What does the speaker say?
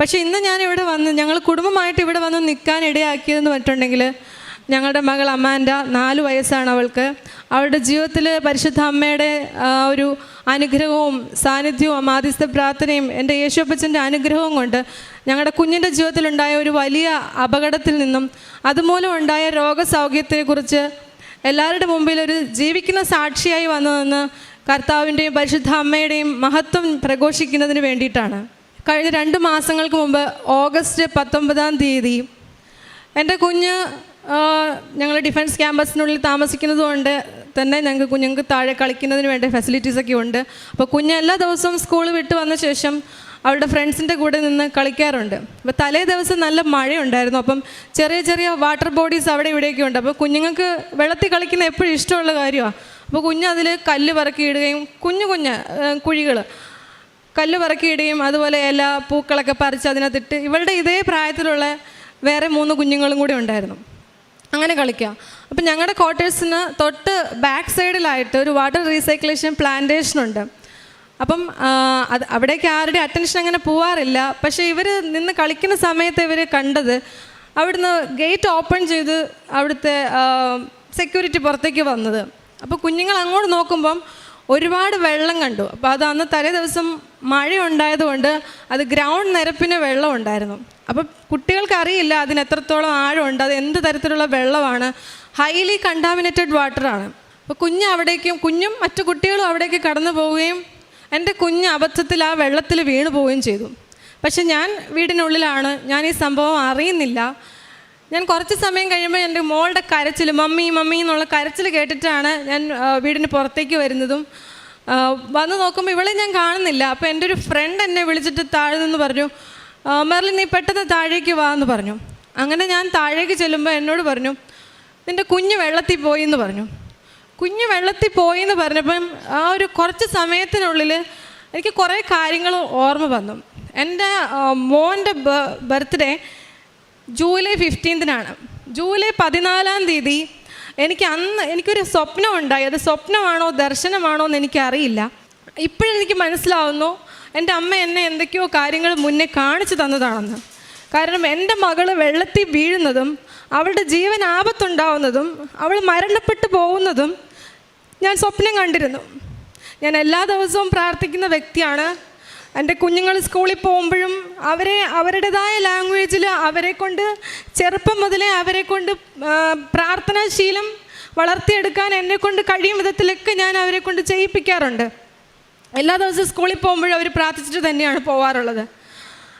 പക്ഷേ ഇന്ന് ഞാൻ ഇവിടെ വന്ന് ഞങ്ങൾ കുടുംബമായിട്ട് ഇവിടെ വന്ന് നിൽക്കാൻ ഇടയാക്കിയതെന്ന് പറഞ്ഞിട്ടുണ്ടെങ്കിൽ ഞങ്ങളുടെ മകൾ അമ്മാന്റെ നാല് വയസ്സാണ് അവൾക്ക്. അവളുടെ ജീവിതത്തിൽ പരിശുദ്ധ അമ്മയുടെ ഒരു അനുഗ്രഹവും സാന്നിധ്യവും മാധ്യസ്ഥ പ്രാർത്ഥനയും എന്റെ യേശുപ്പച്ചന്റെ അനുഗ്രഹവും കൊണ്ട് ഞങ്ങളുടെ കുഞ്ഞിന്റെ ജീവിതത്തിലുണ്ടായ ഒരു വലിയ അപകടത്തിൽ നിന്നും അതുമൂലം ഉണ്ടായ രോഗസൗഖ്യത്തെക്കുറിച്ച് എല്ലാവരുടെ മുമ്പിൽ ഒരു ജീവിക്കുന്ന സാക്ഷിയായി വന്നതെന്ന് കർത്താവിന്റെയും പരിശുദ്ധ അമ്മയുടെയും മഹത്വം പ്രഘോഷിക്കുന്നതിന് വേണ്ടിയിട്ടാണ്. കഴിഞ്ഞ രണ്ട് മാസങ്ങൾക്ക് മുമ്പ് ഓഗസ്റ്റ് പത്തൊമ്പതാം തീയതി എന്റെ കുഞ്ഞ് ഞങ്ങൾ ഡിഫൻസ് ക്യാമ്പസിനുള്ളിൽ താമസിക്കുന്നത് കൊണ്ട് തന്നെ ഞങ്ങൾക്ക് കുഞ്ഞുങ്ങൾക്ക് താഴെ കളിക്കുന്നതിന് വേണ്ട ഫെസിലിറ്റീസൊക്കെ ഉണ്ട്. അപ്പോൾ കുഞ്ഞ് എല്ലാ ദിവസവും സ്കൂൾ വിട്ട് വന്ന ശേഷം അവരുടെ ഫ്രണ്ട്സിന്റെ കൂടെ നിന്ന് കളിക്കാറുണ്ട്. അപ്പോൾ തലേ ദിവസം നല്ല മഴയുണ്ടായിരുന്നു. അപ്പം ചെറിയ ചെറിയ വാട്ടർ ബോഡീസ് അവിടെ ഇവിടെയൊക്കെ ഉണ്ട്. അപ്പോൾ കുഞ്ഞുങ്ങൾക്ക് വെള്ളത്തിൽ കളിക്കുന്ന എപ്പോഴും ഇഷ്ടമുള്ള കാര്യമാണ് അപ്പോൾ കുഞ്ഞ് അതിൽ കല്ല് പറക്കി ഇടുകയും കുഞ്ഞു കുഞ്ഞ് കുഴികൾ കല്ല് പറക്കിയിടുകയും അതുപോലെ ഇല പൂക്കളൊക്കെ പറിച്ച് അതിനകത്തിട്ട് ഇവളുടെ ഇതേ പ്രായത്തിലുള്ള വേറെ മൂന്ന് കുഞ്ഞുങ്ങളും കൂടി ഉണ്ടായിരുന്നു. അങ്ങനെ കളിക്കുക അപ്പം ഞങ്ങളുടെ ക്വാർട്ടേഴ്സിന് തൊട്ട് ബാക്ക് സൈഡിലായിട്ട് ഒരു വാട്ടർ റീസൈക്ലേഷൻ പ്ലാന്റേഷൻ ഉണ്ട്. അപ്പം അത് അവിടേക്ക് ആരുടെ അറ്റൻഷൻ അങ്ങനെ പോവാറില്ല. പക്ഷേ ഇവർ നിന്ന് കളിക്കുന്ന സമയത്ത് ഇവർ കണ്ടത് അവിടുന്ന് ഗേറ്റ് ഓപ്പൺ ചെയ്ത് അവിടുത്തെ സെക്യൂരിറ്റി പുറത്തേക്ക് വന്നത്. അപ്പോൾ കുഞ്ഞുങ്ങൾ അങ്ങോട്ട് നോക്കുമ്പം ഒരുപാട് വെള്ളം കണ്ടു. അപ്പോൾ അത് അന്ന് തലേ ദിവസം മഴ ഉണ്ടായതുകൊണ്ട് അത് ഗ്രൗണ്ട് നിരപ്പിന് വെള്ളം ഉണ്ടായിരുന്നു അപ്പം കുട്ടികൾക്കറിയില്ല അതിന് എത്രത്തോളം ആഴമുണ്ട് അത് എന്ത് തരത്തിലുള്ള വെള്ളമാണ്. ഹൈലി കണ്ടാമിനേറ്റഡ് വാട്ടറാണ് അപ്പോൾ കുഞ്ഞ് അവിടേക്കും കുഞ്ഞും മറ്റു കുട്ടികളും അവിടേക്ക് കടന്നു പോവുകയും എന്റെ കുഞ്ഞ് അബദ്ധത്തിൽ ആ വെള്ളത്തിൽ വീണു പോവുകയും ചെയ്തു. പക്ഷെ ഞാൻ വീടിനുള്ളിലാണ് ഞാൻ ഈ സംഭവം അറിയുന്നില്ല. ഞാൻ കുറച്ച് സമയം കഴിയുമ്പോൾ എന്റെ മോളുടെ കരച്ചിൽ മമ്മി മമ്മി എന്നുള്ള കരച്ചിൽ കേട്ടിട്ടാണ് ഞാൻ വീടിന് പുറത്തേക്ക് വരുന്നതും വന്ന് നോക്കുമ്പോൾ ഇവളെ ഞാൻ കാണുന്നില്ല. അപ്പോൾ എന്റെ ഒരു ഫ്രണ്ട് എന്നെ വിളിച്ചിട്ട് താഴെ നിന്ന് പറഞ്ഞു മെർലി നീ പെട്ടെന്ന് താഴേക്ക് വാ എന്ന് പറഞ്ഞു. അങ്ങനെ ഞാൻ താഴേക്ക് ചെല്ലുമ്പോൾ എന്നോട് പറഞ്ഞു നിന്റെ കുഞ്ഞ് വെള്ളത്തിൽ പോയി എന്ന് പറഞ്ഞു. കുഞ്ഞ് വെള്ളത്തിൽ പോയി എന്ന് പറഞ്ഞപ്പം ആ ഒരു കുറച്ച് സമയത്തിനുള്ളിൽ എനിക്ക് കുറേ കാര്യങ്ങൾ ഓർമ്മ വന്നു. എന്റെ മോന്റെ ബർത്ത്ഡേ ജൂലൈ ഫിഫ്റ്റീൻത്തിനാണ് ജൂലൈ പതിനാലാം തീയതി എനിക്ക് അന്ന് എനിക്കൊരു സ്വപ്നം ഉണ്ടായി അത് സ്വപ്നമാണോ ദർശനമാണോ എന്ന് എനിക്കറിയില്ല. ഇപ്പോഴെനിക്ക് മനസ്സിലാവുന്നു എന്റെ അമ്മ എന്നെ എന്തൊക്കെയോ കാര്യങ്ങൾ മുന്നേ കാണിച്ചു തന്നതാണെന്ന്. കാരണം എന്റെ മകൾ വെള്ളത്തിൽ വീഴുന്നതും അവളുടെ ജീവൻ ആപത്തുണ്ടാവുന്നതും അവൾ മരണപ്പെട്ടു പോകുന്നതും ഞാൻ സ്വപ്നം കണ്ടിരുന്നു. ഞാൻ എല്ലാ ദിവസവും പ്രാർത്ഥിക്കുന്ന വ്യക്തിയാണ്. എന്റെ കുഞ്ഞുങ്ങൾ സ്കൂളിൽ പോകുമ്പോഴും അവരെ അവരുടേതായ ലാംഗ്വേജിൽ അവരെ കൊണ്ട് ചെറുപ്പം മുതലേ അവരെ കൊണ്ട് പ്രാർത്ഥനാശീലം വളർത്തിയെടുക്കാൻ എന്നെ കൊണ്ട് കഴിയും വിധത്തിലൊക്കെ ഞാൻ അവരെ കൊണ്ട് ചെയ്യിപ്പിക്കാറുണ്ട്. എല്ലാ ദിവസവും സ്കൂളിൽ പോകുമ്പോഴും അവർ പ്രാർത്ഥിച്ചിട്ട് തന്നെയാണ് പോവാറുള്ളത്.